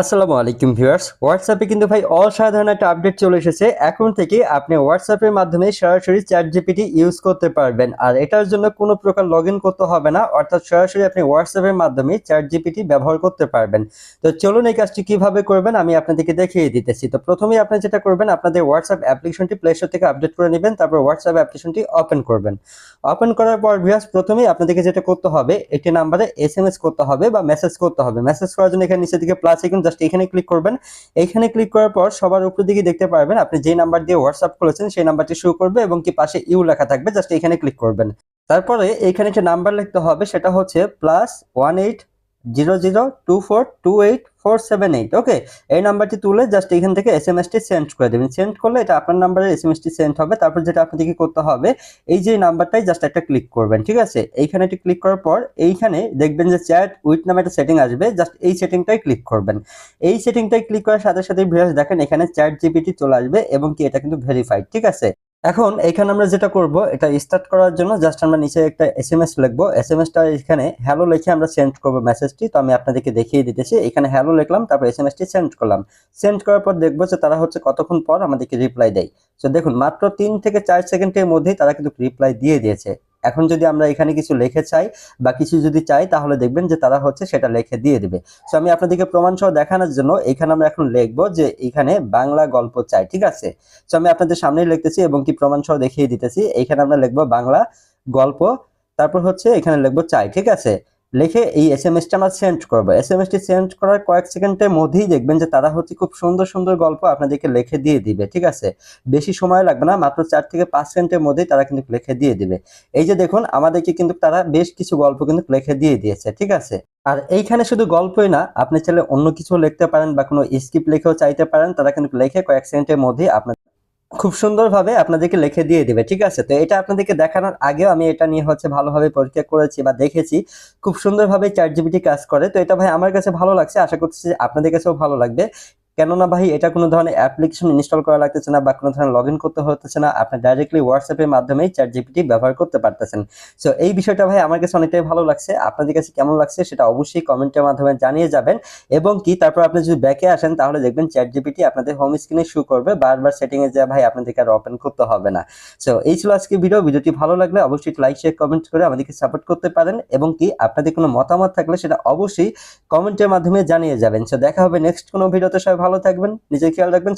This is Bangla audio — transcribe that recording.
আসসালামু আলাইকুম ভিউয়ার্স। হোয়াটসঅ্যাপে কিন্তু ভাই অসাধারণ একটা আপডেট চলে এসেছে। এখন থেকে আপনি হোয়াটসঅ্যাপের মাধ্যমে সরাসরি চ্যাট জিপিটি ইউজ করতে পারবেন। আর এটার জন্য কোনো প্রকার লগ করতে হবে না। অর্থাৎ সরাসরি আপনি হোয়াটসঅ্যাপের মাধ্যমে চ্যাট জিপিটি ব্যবহার করতে পারবেন। তো চলুন এই কাজটি কীভাবে করবেন আমি আপনাদেরকে দেখিয়ে দিতেছি। তো প্রথমেই আপনি যেটা করবেন, আপনাদের হোয়াটসঅ্যাপ অ্যাপ্লিকেশনটি প্লে স্টোর থেকে আপডেট করে নেবেন, তারপর হোয়াটসঅ্যাপ অ্যাপ্লিকেশনটি ওপেন করবেন। ওপেন করার পর ভিউয়ার্স, প্রথমেই আপনাদেরকে যেটা করতে হবে, একটি নাম্বারে এস করতে হবে বা মেসেজ করতে হবে। মেসেজ করার জন্য এখানে নিচে দিকে প্লাস জাস্ট এখানে ক্লিক করবেন। এখানে ক্লিক করার পর সবার উপর দিকে দেখতে পারবেন আপনি যে নাম্বার দিয়ে হোয়াটসঅ্যাপ করেছেন সেই নাম্বারটি শুরু করবে এবং কি পাশে ইউ লেখা থাকবে জাস্ট এখানে ক্লিক করবেন। তারপরে এখানে যে নাম্বার লিখতে হবে সেটা হচ্ছে plus one eight zero zero two four two eight four seven eight okay এই নাম্বারটি তুলে জাস্ট এখান থেকে এস এম এসটি সেন্ড করে দেবেন। সেন্ড করলে এটা আপনার নাম্বারে এস এম এসটি সেন্ড হবে। তারপর যেটা আপনাদেরকে করতে হবে, এই যে নাম্বারটাই জাস্ট একটা ক্লিক করবেন, ঠিক আছে? এইখানে একটি ক্লিক করার পর এইখানে দেখবেন যে চ্যাট উইথ নামে একটা সেটিং আসবে জাস্ট এই সেটিংটাই ক্লিক করবেন। এই সেটিংটাই ক্লিক করার সাথে সাথে ভিউয়ার্স দেখেন এখানে চ্যাট জিপিটি চলে আসবে এবং কি এটা কিন্তু ভেরিফাইড ঠিক আছে? এখন এখানে আমরা যেটা করব, এটা স্টার্ট করার জন্য জাস্ট আমরা নিচে একটা এস এম এস লিখব। এস এম এসটা এখানে হ্যালো লিখে আমরা সেন্ড করব মেসেজটি তো আমি আপনাদেরকে দেখিয়ে দিতেছি, এখানে হ্যালো লিখলাম, তারপর এস এম এসটি সেন্ড করলাম। সেন্ড করার পর দেখব যে তারা হচ্ছে কতক্ষণ পর আমাদেরকে রিপ্লাই দেয়। তো দেখুন, মাত্র তিন থেকে চার সেকেন্ডের মধ্যেই তারা কিন্তু রিপ্লাই দিয়ে দিয়েছে। এখন যদি আমরা এখানে কিছু লিখে চাই বা কিছু যদি চাই, তাহলে দেখবেন যে তারা হচ্ছে সেটা লিখে দিয়ে দেবে। সো আমি আপনাদেরকে প্রমাণ সহ দেখানোর জন্য এখানে আমরা এখন লিখব যে এখানে বাংলা গল্প চাই, ঠিক আছে? সো আমি আপনাদের সামনেই লিখতেছি এবং কি প্রমাণ সহ দেখিয়ে দিতেছি। এখানে আমরা লিখব বাংলা গল্প, তারপর হচ্ছে এখানে লিখব চাই, ঠিক আছে? লিখে এই এস এম এসটা আমরা সেন্ড করব। এস এম এসটি সেন্ড করার কয়েক সেকেন্ডের মধ্যেই দেখবেন যে তারা হচ্ছে খুব সুন্দর সুন্দর গল্প আপনাদেরকে লিখে দিয়ে দিবে, ঠিক আছে? বেশি সময় লাগবে না, মাত্র চার থেকে পাঁচ সেকেন্ডের মধ্যেই তারা কিন্তু লিখে দিয়ে দিবে। এই যে দেখুন, আমাদেরকে কিন্তু তারা বেশ কিছু গল্প কিন্তু লিখে দিয়ে দিয়েছে, ঠিক আছে? আর এইখানে শুধু গল্পই না, আপনি চাইলে অন্য কিছু লিখতে পারেন বা কোনো স্ক্রিপ্ট লিখেও চাইতে পারেন, তারা কিন্তু লিখে কয়েক সেকেন্ডের মধ্যেই আপনার খুব সুন্দরভাবে আপনাদেরকে লিখে দিয়ে দেবে, ঠিক আছে? তো এটা আপনাদেরকে দেখানোর আগেও আমি এটা নিয়ে হচ্ছে ভালোভাবে পরীক্ষা করেছি বা দেখেছি। খুব সুন্দরভাবে চ্যাট জিবিটি কাজ করে। তো এটা ভাই আমার কাছে ভালো লাগছে। আশা করছি আপনাদের কাছেও ভালো লাগবে। কেননা ভাই, এটা কোনো ধরনের অ্যাপ্লিকেশন ইনস্টল করা লাগতেছে না বা কোনো ধরনের লগ করতে হতেছে না। আপনি ডাইরেক্টলি হোয়াটসঅ্যাপের মাধ্যমেই চ্যাট জিপিটি ব্যবহার করতে পারতেছেন। সো এই বিষয়টা ভাই আমার কাছে অনেকটাই ভালো লাগছে। আপনাদের কাছে কেমন লাগছে সেটা অবশ্যই কমেন্টের মাধ্যমে জানিয়ে যাবেন। এবং কি, তারপর আপনি যদি ব্যাকে আসেন, তাহলে দেখবেন চ্যাট জিপিটি আপনাদের হোম স্ক্রিনে শু করবে। বারবার সেটিং এ যা ভাই, আপনাদেরকে আর ওপেন করতে হবে না। সো এই ছিল আজকে ভিডিও ভিডিওটি ভালো লাগলে অবশ্যই লাইক শেয়ার কমেন্ট করে আমাদেরকে সাপোর্ট করতে পারেন। এবং কি, আপনাদের কোনো মতামত থাকলে সেটা অবশ্যই কমেন্টের মাধ্যমে জানিয়ে যাবেন। সো দেখা হবে নেক্সট কোনো ভিডিওতে সবাই ভালো থাকবেন নিজের খেয়াল রাখবেন